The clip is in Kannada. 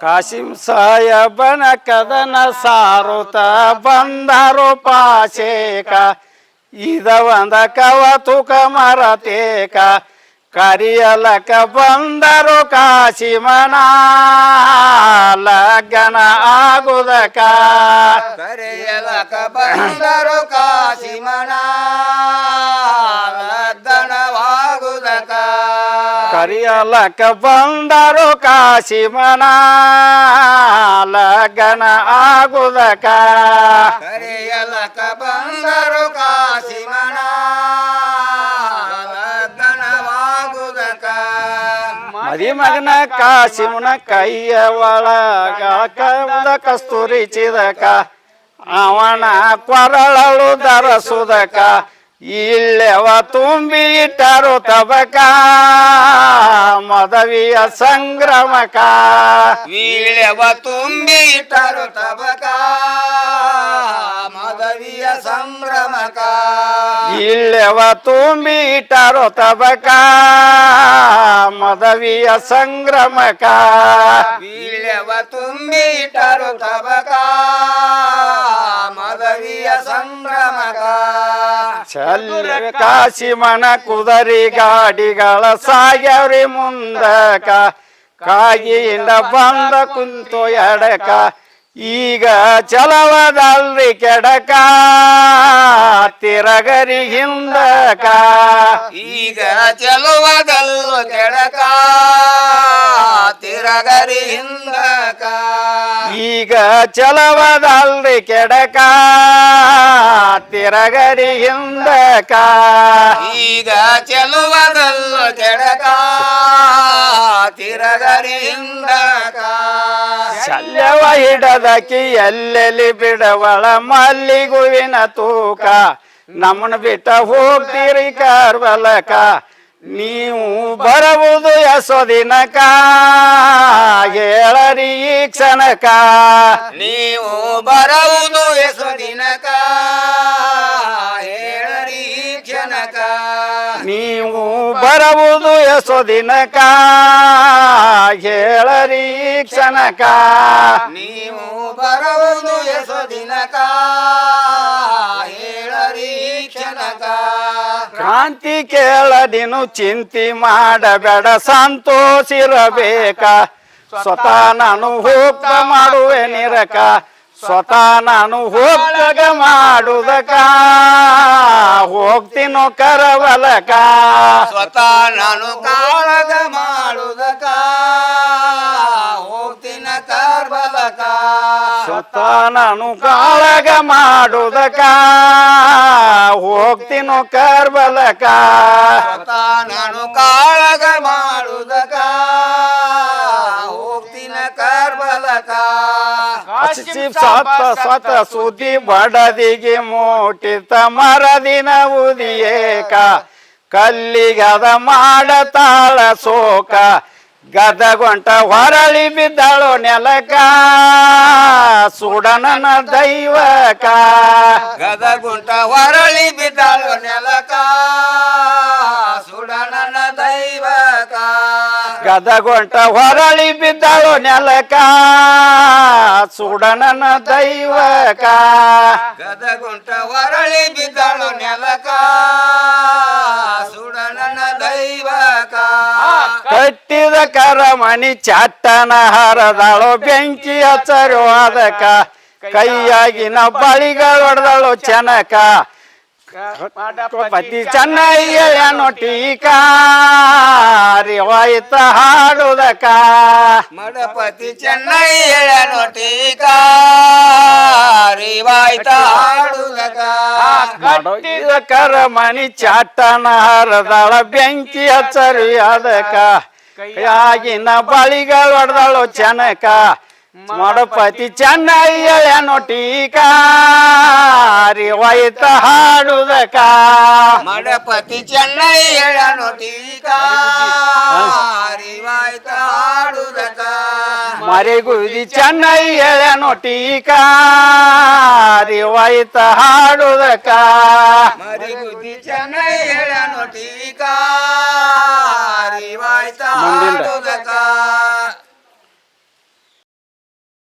ಕಾಸಿಂ ಸಾಯಬನ ಕದನ ಸಾರುತ ಬಂದರು ಪಾಶೇಕ. ಇದವಂದ ಕವ ತುಕ ಮರತೇಕ. ಕರಿಯಲಕ ಬಂದರು ಕಾಶಿಮನ ಲಗ್ನ ಆಗುದಕ. ಕರಿಯಲಕ ಬಂದರು ಕಾಶಿಮನ ಕರಿಯಲಕ ಬಂದರು ಕಾಶಿಮನ ಲಗನ ಆಗುದಕ. ಕರೆಯಲಕ ಬಂದರು ಕಾಶಿಮನ ಲಗ್ನವಾಗುದಕ. ಮದಿ ಮಗನ ಕಾಶಿಮನ ಕೈಯ ಒಳಗ ಕಸ್ತೂರಿ ಚಿದಕ ಅವನ ಕೊರಳಳು ಧರಸುದಕ. ಇಲ್ಲೆವ ತುಂಬಿ ಇಟ್ಟರು ತಬಕ ಮದವಿಯ ಸಂಗ್ರಮಕ. ವೀಳ್ಯವ ತುಂಬಿ ಇಟ್ಟರು ತಬಕ ಮದವಿಯ ಸಂಭ್ರಮಕ ಇಲ್ಲೆವ ತುಂಬಿ ಇಟ್ಟರು ತಬಕ ಮದವಿಯ ಸಂಗ್ರಮಕ. ವೀಳ್ಯವ ತುಂಬಿ ಇಟ್ಟರು ತಬಕ ಮದವಿಯ ಮನ ಚಲ್ಲ ಕಾಶಿಮನ ಕುದರಿ ಗಾಡಿಗಳ ಸಾಗ್ಯವ್ರಿ ಮುಂದಕ. ಕಾಗಿಯಿಂದ ಬಂದ ಕುಂತು ಎಡಕ. ಈಗ ಚಲವದಲ್ರಿ ಕೆಡಕ. ತಿರಗರಿ ಹಿಂದಕ. ಈಗ ಚಲವದಲ್ಲು ಕೆಡಕ. ತಿರಗರಿ ಹಿಂದಕ. ಈಗ ಚಲವದಲ್ರಿ ಕೆಡಕ ತಿರಗರಿ ಹಿಂದಕ ಈಗ ಚಲುವದಲ್ಲ ಕೆಡಕ ತಿರಗರಿ ಹಿಂದಕ ಶಲ್ಯವ ಹಿಡದಕಿ ಎಲ್ಲೆಲ್ಲಿ ಬಿಡವಳ ಮಲ್ಲಿಗುವಿನ ತೂಕ. ನಮ್ಮನ್ನು ಬಿಟ್ಟ ಹೋಗ್ತೀರಿ ಕಾರ್ವಲಕ. ನೀವು ಬರಬಹುದು ಯಶೋದಿನಕ ಹೇಳರಿ ಈ ಕ್ಷಣಕ ನೀವು ಬರುವುದು ಎಸು ದಿನಕ ಹೇಳರಿ ಈ ಕ್ಷಣಕ ನೀವು ಬರಬಹುದು ಎಸೋದಿನಕ ಹೇಳರಿ ಈ ಕ್ಷಣಕ ನೀವು ಬರುವುದು ಎಸು ಕ್ರಾಂತಿ ಕೇಳದಿನು ಚಿಂತಿ ಮಾಡಬೇಡ, ಸಂತೋಷಿರಬೇಕ. ಸ್ವತಃ ನಾನು ಹೋಗ ಮಾಡುವೆ ನಿರಕ. ಸ್ವತಃ ನಾನು ಹೋಗ ಮಾಡುದಕ. ಹೋಗ್ತೀನೋ ಕರವಲಕ. ಸ್ವತಃ ನಾನು ಕಾಳಗ ಮಾಡುದಕ. ಹೋಗ್ತಿನ ಕಾರ್ಬಲಕ. ಸ್ವತಃ ನಾನು ಕಾಳಗ ಮಾಡುದಕ ಹೋಗ್ತೀನು ಕರ್ಬಲಕ. ನಾನು ಕಾಳಗ ಮಾಡುದಕ ಹೋಗ್ತಿನ ಕರ್ಬಲಕ. ಸತ್ತ ಸತ ಸುದ್ದಿ ಬಡದಿಗೆ ಮೋಟಿತ ಮರದಿನ ಉದಿಯೇಕ. ಕಲ್ಲಿಗದ ಮಾಡತಾಳ ಸೋಕ ಗದಗೊಂಟ ಹೊರಳಿ ಬಿದ್ದಳು ನೆಲಕ. ಸುಡನನ ದೈವಕ. ಗದಗುಂಟ ಹೊರಳಿ ಬಿದ್ದಳು ನೆಲಕ. ಸುಡನನ ದೈವಕ. ಗದಗೊಂಟ ಹೊರಳಿ ಬಿದ್ದಳು ನೆಲಕ. ಸುಡನನ ದೈವಕ. ಗದಗುಂಟ ಹೊರಳಿ ಬಿದ್ದಳು ಕಟ್ಟಿದ ಕರಮಣಿ ಚಟ್ಟನ ಹರದಳು ಬೆಂಕಿ ಹಚ್ಚರು ಅದಕ ಕೈಯಾಗಿನ ಬಳಿಗಳೊಡ್ದಳು ಚೆನಕ. ಪತಿ ಚೆನ್ನಯ್ಯ ಟೀಕಾ ರಿವಾಯಿತ ಹಾಡುದಕ. ಮಡಪತಿ ಚೆನ್ನಯ್ಯ ಟೀಕಾ ರಿವಾಯ್ತ ಹಾಡುದಕ. ಕಟ್ಟಿದ ಕರಮಣಿ ಚಾಟನ ಹರದಾಳ ಬೆಂಕಿ ಹಚ್ಚರಿ ಅದಕ ಕೈಯಾಗಿನ ಹೊಡೆದಾಳು ಚೆನ್ನಕ ಮಡಪತಿ ಚೆನ್ನಯ್ಯನು ಟೀಕಾ ರಿವಾಯಿತ ಹಾಡುದಕ. ಮಡಪತಿ ಚೆನ್ನಯ್ಯನು ಟೀಕಾ ಮರಿಗುದಿ ಚೆನ್ನಯ್ಯ ನೋಟೀಕ ರಿವಾಯಿತ ಹಾಡುದಕ. ಮರಿಗುದಿ ಚೆನ್ನಯ್ಯ ನೋಟೀಕ ರಿವಾಯಿತ ಹಾಡುದಕ.